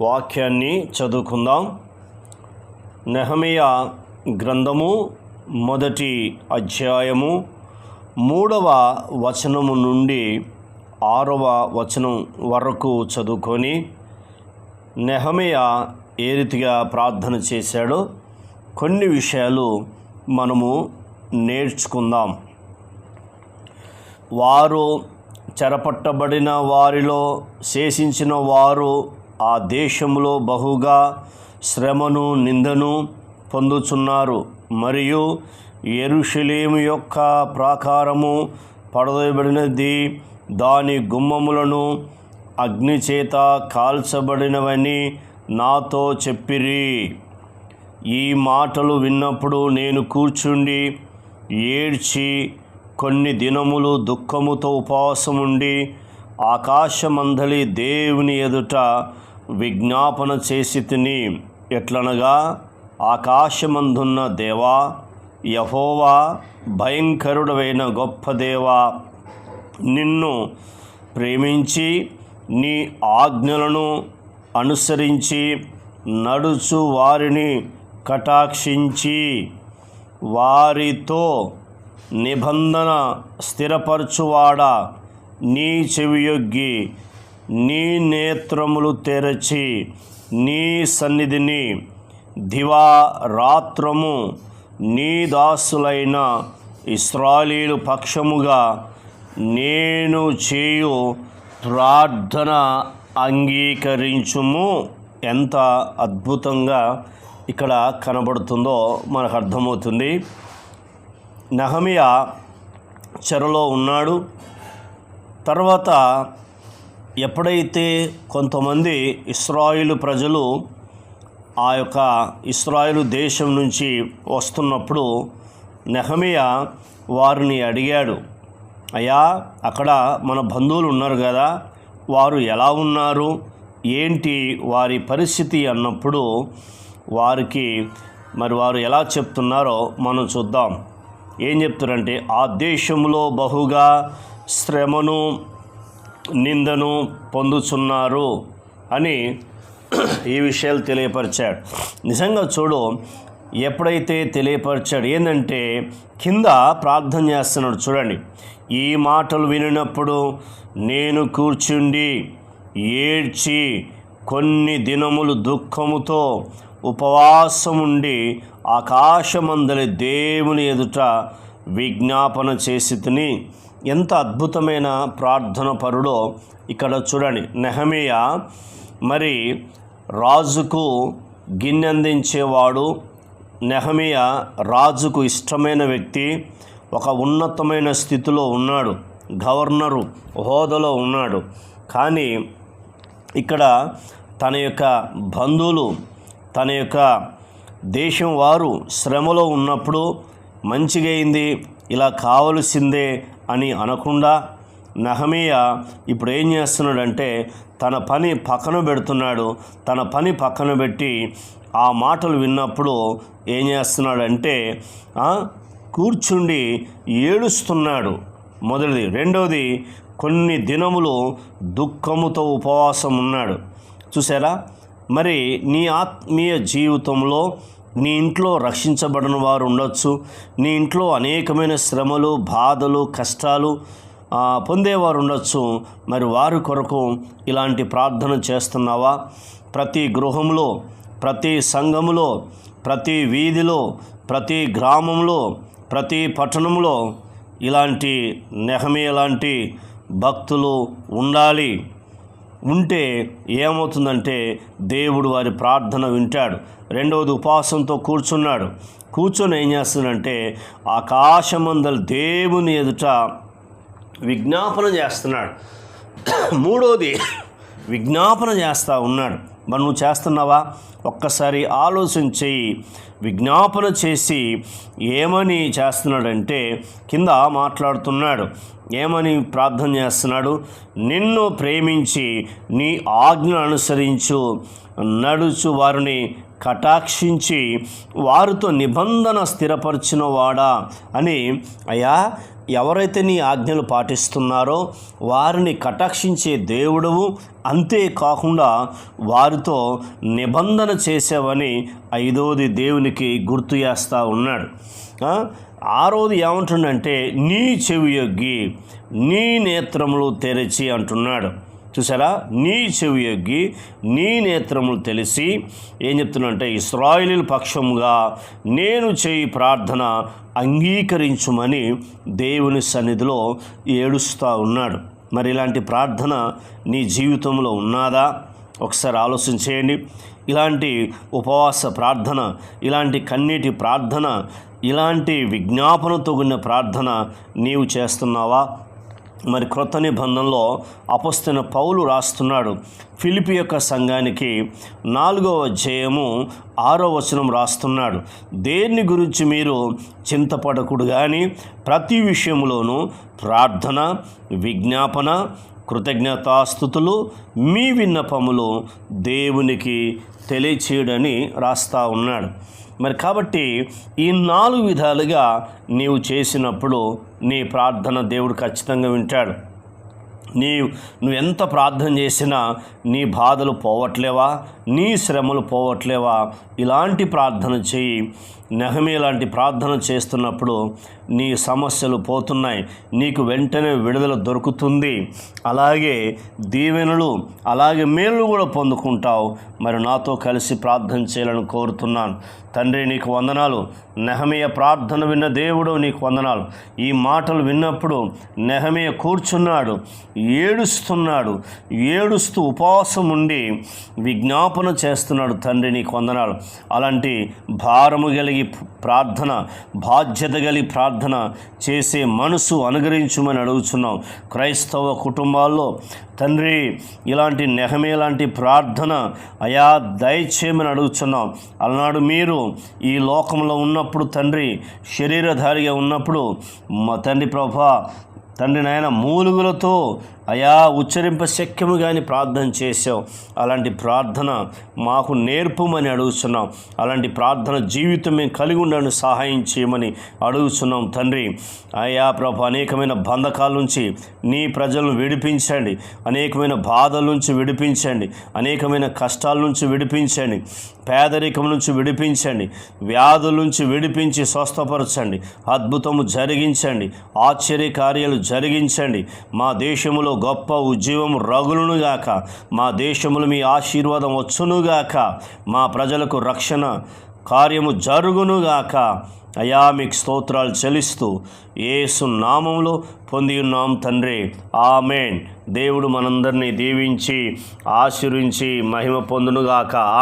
వాక్యాన్ని చదువుకుందాం. నెహమియ గ్రంథము మొదటి అధ్యాయము మూడవ వచనము నుండి ఆరవ వచనం వరకు చదువుకొని నెహమియ ఏ రీతిగా ప్రార్థన చేశాడో కొన్ని విషయాలు మనము నేర్చుకుందాం. వారు చెరపట్టబడిన వారిలో శేషించిన వారు ఆ దేశంలో బహుగా శ్రమను నిందను పొందుచున్నారు. మరియు ఎరుషలేము యొక్క ప్రాకారము పడదబడినది దాని గుమ్మములను అగ్నిచేత కాల్చబడినవని నాతో చెప్పిరి. ఈ మాటలు విన్నప్పుడు నేను కూర్చుండి ఏడ్చి కొన్ని దినములు దుఃఖముతో ఉపవాసముండి ఆకాశమందలి దేవుని ఎదుట విజ్ఞాపన చేసి తిని ఎట్లనగా ఆకాశమందున్న దేవా యహోవా భయంకరుడవైన గొప్ప దేవా నిన్ను ప్రేమించి నీ ఆజ్ఞలను అనుసరించి నడుచు వారిని కటాక్షించి వారితో నిబంధన స్థిరపరచువాడా నీ చెవియొగ్గి నీ నేత్రములు తెరచి నీ సన్నిధిని దివా రాత్రము నీ దాసులైన ఇస్రాయలీలు పక్షముగా నేను చేయు ప్రార్థన అంగీకరించుము. ఎంత అద్భుతంగా ఇక్కడ కనబడుతుందో మనకు అర్థమవుతుంది. నహమియా చెరలో ఉన్నాడు. తర్వాత ఎప్పుడైతే కొంతమంది ఇస్రాయిలు ప్రజలు ఆ యొక్క ఇస్రాయిలు దేశం నుంచి వస్తున్నప్పుడు నెహమియా వారిని అడిగాడు అయ్యా అక్కడ మన బంధువులు ఉన్నారు కదా వారు ఎలా ఉన్నారు? ఏంటి వారి పరిస్థితి? అన్నప్పుడు వారికి మరి వారు ఎలా చెప్తున్నారో మనం చూద్దాం. ఏం చెప్తారంటే ఆ దేశంలో బహుగా శ్రమను నిందను పొందుచున్నారు అని ఈ విషయాలు తెలియపరిచాడు. నిజంగా చూడు ఎప్పుడైతే తెలియపరిచాడు ఏంటంటే కింద ప్రార్థన చేస్తున్నాడు చూడండి. ఈ మాటలు వినినప్పుడు నేను కూర్చుండి ఏడ్చి కొన్ని దినములు దుఃఖముతో ఉపవాసముండి ఆకాశమందలి దేవుని ఎదుట విజ్ఞాపన చేసి తిని ఎంత అద్భుతమైన ప్రార్థన పరుడో ఇక్కడ చూడండి. నెహమియ మరి రాజుకు గిన్నెందించేవాడు. నెహమియ రాజుకు ఇష్టమైన వ్యక్తి ఒక ఉన్నతమైన స్థితిలో ఉన్నాడు గవర్నరు హోదాలో ఉన్నాడు. కానీ ఇక్కడ తన యొక్క బంధువులు తన యొక్క దేశం వారు శ్రమలో ఉన్నప్పుడు మంచిగా అయింది ఇలా కావలసిందే అని అనకుండా నహమీయ ఇప్పుడు ఏం చేస్తున్నాడంటే తన పని పక్కన పెడుతున్నాడు. తన పని పక్కన పెట్టి ఆ మాటలు విన్నప్పుడు ఏం చేస్తున్నాడంటే కూర్చుండి ఏడుస్తున్నాడు. మొదటిది. రెండవది కొన్ని దినములు దుఃఖముతో ఉపవాసం ఉన్నాడు చూసారా మరి నీ ఆత్మీయ జీవితంలో నీ ఇంట్లో రక్షించబడిన వారు ఉండొచ్చు. నీ ఇంట్లో అనేకమైన శ్రమలు బాధలు కష్టాలు పొందేవారు ఉండొచ్చు. మరి వారి కొరకు ఇలాంటి ప్రార్థన చేస్తున్నావా? ప్రతి గృహంలో ప్రతి సంఘములో ప్రతి వీధిలో ప్రతి గ్రామంలో ప్రతి పట్టణంలో ఇలాంటి నెహమే లాంటి భక్తులు ఉండాలి. ఉంటే ఏమవుతుందంటే దేవుడు వారి ప్రార్థన వింటాడు. రెండవది ఉపవాసంతో కూర్చున్నాడు. కూర్చొని ఏం చేస్తున్నాడంటే ఆకాశమందల దేవుని ఎదుట విజ్ఞాపన చేస్తున్నాడు. మూడోది విజ్ఞాపన చేస్తూ ఉన్నాడు. మరి నువ్వు చేస్తున్నావా? ఒక్కసారి ఆలోచన చెయ్యి విజ్ఞాపన చేసి ఏమని చేస్తున్నాడంటే కింద మాట్లాడుతున్నాడు. ఏమని ప్రార్థన చేస్తున్నాడు? నిన్ను ప్రేమించి నీ ఆజ్ఞ అనుసరించు. నడుచు వారిని కటాక్షించి వారితో నిబంధన స్థిరపరిచిన వాడా అని అయ్యా ఎవరైతే నీ ఆజ్ఞలు పాటిస్తున్నారో వారిని కటాక్షించే దేవుడవు అంతేకాకుండా వారితో నిబంధన చేసావని ఐదోది దేవునికి గుర్తు చేస్తూ ఉన్నాడు. ఆ, ఆరోది ఏమంటుండంటే నీ చెవి యొగ్గి నీ నేత్రములు తెరిచి అంటున్నాడు. చూసారా? నీ చెవి యొగ్గి నీ నేత్రములు తెలిసి ఏం చెప్తున్నంటే ఇస్రాయిలీల పక్షముగా నేను చేయి ప్రార్థన అంగీకరించుమని దేవుని సన్నిధిలో ఏడుస్తూ ఉన్నాడు. మరి ఇలాంటి ప్రార్థన నీ జీవితంలో ఉన్నదా? ఒకసారి ఆలోచన చేయండి. ఇలాంటి ఉపవాస ప్రార్థన ఇలాంటి కన్నీటి ప్రార్థన ఇలాంటి విజ్ఞాపనతో కూడిన ప్రార్థన నీవు చేస్తున్నావా? మరి క్రొత్త నిబంధనలో అపస్తున్న పౌలు రాస్తున్నాడు. ఫిలిపి యొక్క సంఘానికి నాలుగవ అధ్యాయము ఆరో వచనం రాస్తున్నాడు. దేన్ని గురించి మీరు చింతపడకుడు కానీ ప్రతి విషయంలోనూ ప్రార్థన విజ్ఞాపన కృతజ్ఞతాస్థుతులు మీ విన్నపములు దేవునికి తెలియచేయడని రాస్తా ఉన్నాడు. మరి కాబట్టి ఈ నాలుగు విధాలుగా నీవు చేసినప్పుడు నీ ప్రార్థన దేవుడు ఖచ్చితంగా వింటాడు. నీ నువ్వు ఎంత ప్రార్థన చేసినా నీ బాధలు పోవట్లేవా? నీ శ్రమలు పోవట్లేవా? ఇలాంటి ప్రార్థన చేయి. నెహమే లాంటి ప్రార్థన చేస్తున్నప్పుడు నీ సమస్యలు పోతున్నాయి. నీకు వెంటనే విడుదల దొరుకుతుంది. అలాగే దీవెనలు అలాగే మేలు కూడా పొందుకుంటావు. మరి నాతో కలిసి ప్రార్థన చేయాలని కోరుతున్నాను. తండ్రి నీకు వందనాలు. నెహమీయ ప్రార్థన విన్న దేవుడు నీకు వందనాలు. ఈ మాటలు విన్నప్పుడు నెహమీయ కూర్చున్నాడు. ఏడుస్తున్నాడు. ఏడుస్తూ ఉపవాసం ఉండి విజ్ఞాపన చేస్తున్నాడు తండ్రిని కొందనాడు అలాంటి భారము కలిగి ప్రార్థన బాధ్యత కలిగి ప్రార్థన చేసే మనసు అనుగ్రహించమని అడుగుతున్నాం క్రైస్తవ కుటుంబాల్లో తండ్రి ఇలాంటి నెహమే లాంటి ప్రార్థన అయా దయచేయమని అడుగుతున్నాం అలనాడు మీరు ఈ లోకంలో ఉన్నప్పుడు తండ్రి శరీరధారిగా ఉన్నప్పుడు మా తండ్రి ప్రభా తండ్రి నాయన మూలుగులతో అయా ఉచ్చరింప శక్యము కానీ ప్రార్థన చేసావు అలాంటి ప్రార్థన మాకు నేర్పమని అడుగుతున్నాం అలాంటి ప్రార్థన జీవితం మేము కలిగి ఉండను సహాయం చేయమని అడుగుతున్నాం తండ్రి. అయా ప్రభు అనేకమైన బంధకాల నుంచి నీ ప్రజలను విడిపించండి. అనేకమైన బాధల నుంచి విడిపించండి. అనేకమైన కష్టాల నుంచి విడిపించండి. పేదరికం నుంచి విడిపించండి. వ్యాధుల నుంచి విడిపించి స్వస్థపరచండి. అద్భుతము జరిగించండి. ఆశ్చర్య కార్యాలు జరిగించండి. మా దేశములో గొప్ప ఉద్యమం రగులునుగాక. మా దేశములు మీ ఆశీర్వాదం వచ్చునుగాక. మా ప్రజలకు రక్షణ కార్యము జరుగునుగాక. అయా మీకు స్తోత్రాలు చెల్లిస్తూ ఏసు నామంలో పొంది ఉన్నాం తండ్రి. ఆమెన్. దేవుడు మనందరినీ దీవించి ఆశీర్వించి మహిమ పొందునుగాక.